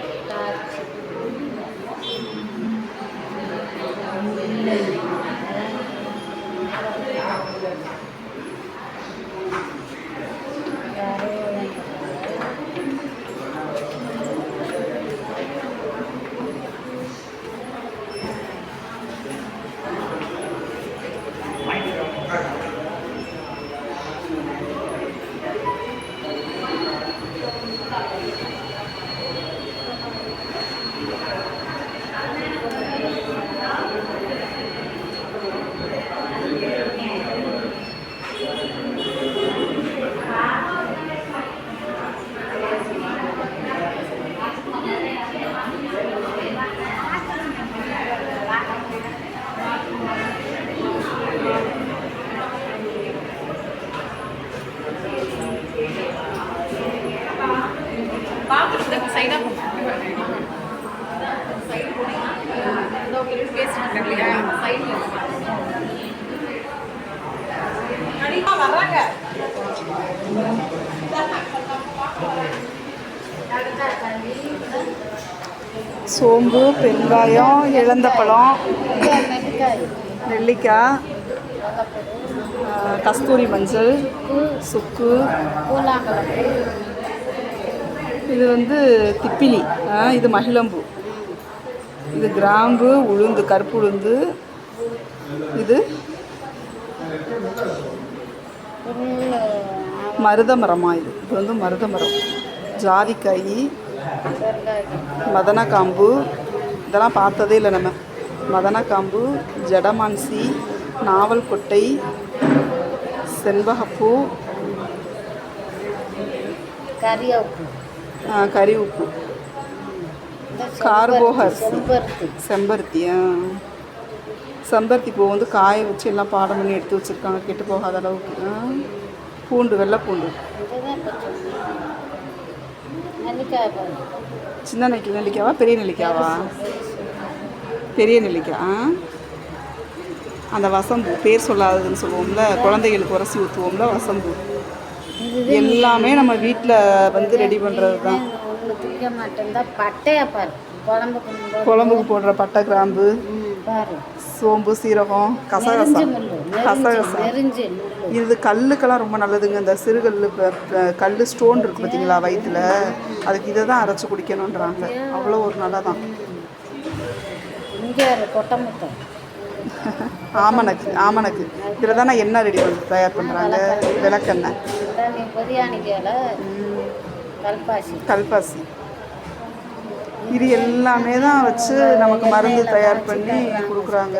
Kita. சோம்பு பெருங்காயம் இழந்த பழம் நெல்லிக்காய் கஸ்தூரி மஞ்சள் சுக்கு. இது வந்து திப்பிலி இது மகிழம்பூ. இது கிராம்பு உளுந்து கருப்பு உளுந்து. இது மருத மரமா இது. இது வந்து மருத மரம் ஜாதிக்காய் மதனக்காம்பு. இதெல்லாம் பார்த்ததே இல்லை நம்ம. மதனக்காம்பு ஜடமான்சி நாவல் கொட்டை செண்பகப்பூ கறியாப்பு ஆ, கறி உப்பு கார்போஹர்ஸ் செம்பருத்தி. ஆ. செம்பருத்தி பூ வந்து காய வச்சு எல்லாம் பாடம் பண்ணி எடுத்து வச்சுருக்காங்க. கெட்டு போகாத அளவுக்கு. பூண்டு வெள்ளை பூண்டு. நெல்லிக்காய் சின்ன நெல்லி நெல்லிக்காவா பெரிய நெல்லிக்காவா? பெரிய நெல்லிக்காய். அந்த வசம்பு பேர் சொல்லாததுன்னு சொல்லுவோம்ல குழந்தைகளுக்கு உரசி ஊற்றுவோம்ல வசம்பு. எல்லாமே நம்ம வீட்டில் வந்து ரெடி பண்ணுறது தான் ஒன்று திங்க மாட்டேன். பட்டையா பாரு. குழம்புக்கு குழம்புக்கு போடுற பட்டை கிராம்பு பாரு. சோம்பு சீரகம் கசகசா. நெறிஞ்சு முள்ளு கசகசா. நெறிஞ்சு முள்ளு. இது கல்லுக்கெல்லாம் ரொம்ப நல்லதுங்க. இந்த சிறுகல் கல் ஸ்டோன் இருக்குது பார்த்தீங்களா வயிற்றுல அதுக்கு இதை தான் அரைச்சி குடிக்கணுன்றாங்க அவ்வளோ ஒரு ஒரு கொட்டமுட்டை ஆமணக்கு ஆமணக்கு. இதில் தானே எண்ணெய் ரெடி பண்ணி தயார் பண்ணுறாங்க விளக்கெண்ணெய். பொதியானிக்கையில் கல்பாசி. கல்பாசி. இது எல்லாமே தான் வச்சு நமக்கு மருந்து தயார் பண்ணி கொடுக்குறாங்க.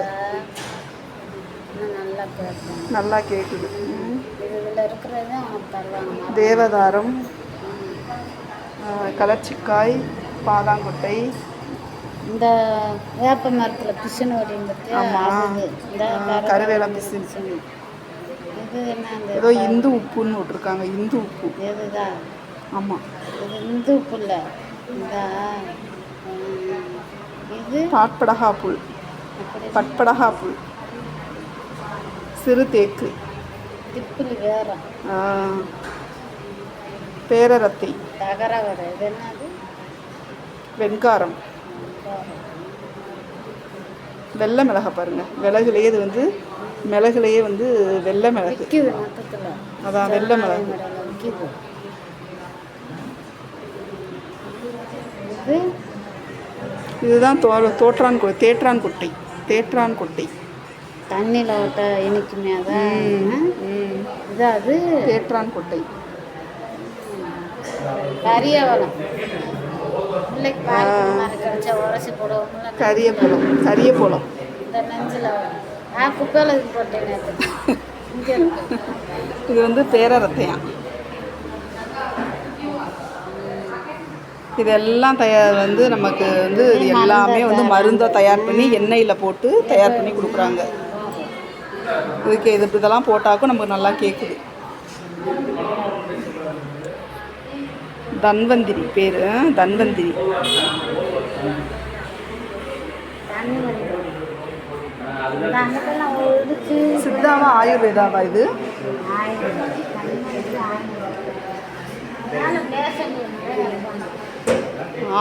நல்லா கேட்குது. தேவதாரம் கலர்ச்சிக்காய் பாதாங்கொட்டை. இந்த வேப்ப மரத்தில் பிசுன்னு ஓடிங்கிறது ஆமா. அது இந்த ஆ, கருவேல பிசின் இது ஏதோ இந்து உப்புன்னு விட்ருக்காங்க இந்து உப்பு. இதுதான் ஆமாம் இது இந்து புல்ல. இந்த இது? பாட்படகா புல். பட்படகா புல். சிறு தேக்கு. திப்பிலி வேற. பேரரத்தை. தகர வர இது என்னது? வெண்காரம். வெள்ளை மிளகை பாருங்க. மிளகுலையே இது வந்து மிளகுலையே வந்து வெள்ளை மிளகு. அதான் வெள்ளை மிளகு. இது இதுதான் தோ தோற்றான் கொ தேற்றான் கொட்டை தேற்றான் கொட்டை தண்ணியில் விட்ட இனிக்குமே அதான் அது தேற்றான் கொட்டை கரியவளம் கரிய பழம் கரிய பழம் இது வந்து பேரரத்தையான் இதெல்லாம் தயார் வந்து நமக்கு வந்து எல்லாமே வந்து மருந்தை தயார் பண்ணி எண்ணெயில் போட்டு தயார் பண்ணி கொடுக்குறாங்க. இதுக்கு இது இதெல்லாம் போட்டாக்கும் நமக்கு நல்லா கேட்குது தன்வந்திரி பேர் தன்வந்திரி. சித்தாவா ஆயுர்வேதாவா இது? ஆயுர்வேதா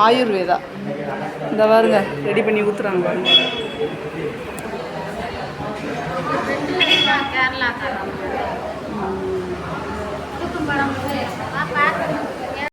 ஆயுர்வேதா. இந்த பாருங்க ரெடி பண்ணி ஊற்றுறாங்க பாருங்க. படம்